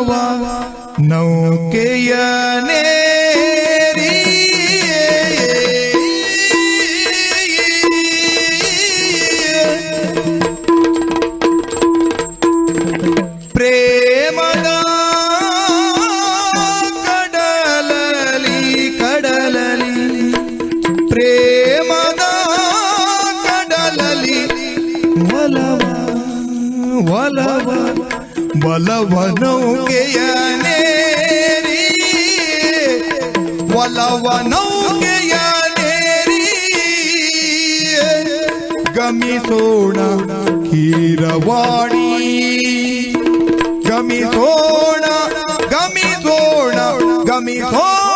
نوا نو کے نیری ప్రేమగా కడలలి కడలలి ప్రేమగా కడలలి बलवनौकेयाने रे बलवनौकेयाने रे गमी सोडा हिरवाणी गमी सोडा गमी सोडा गमी सोडा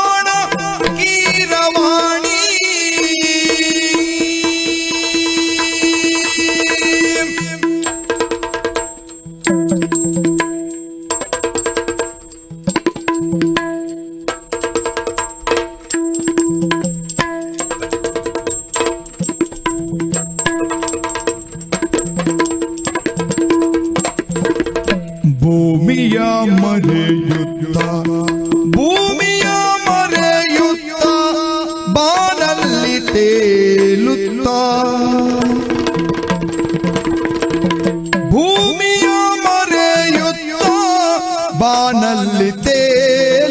ಭೂಮಿಯ ಮರೆಯುತ್ತ. ಭೂಮಿಯ ಮರೆಯುತ್ತ ಬಾನಲ್ಲಿ ತೇಲುತ್ತ. ಭೂಮಿಯ ಮರೆಯುತ್ತ ಬಾನಲ್ಲಿ ತೇಲುತ್ತ.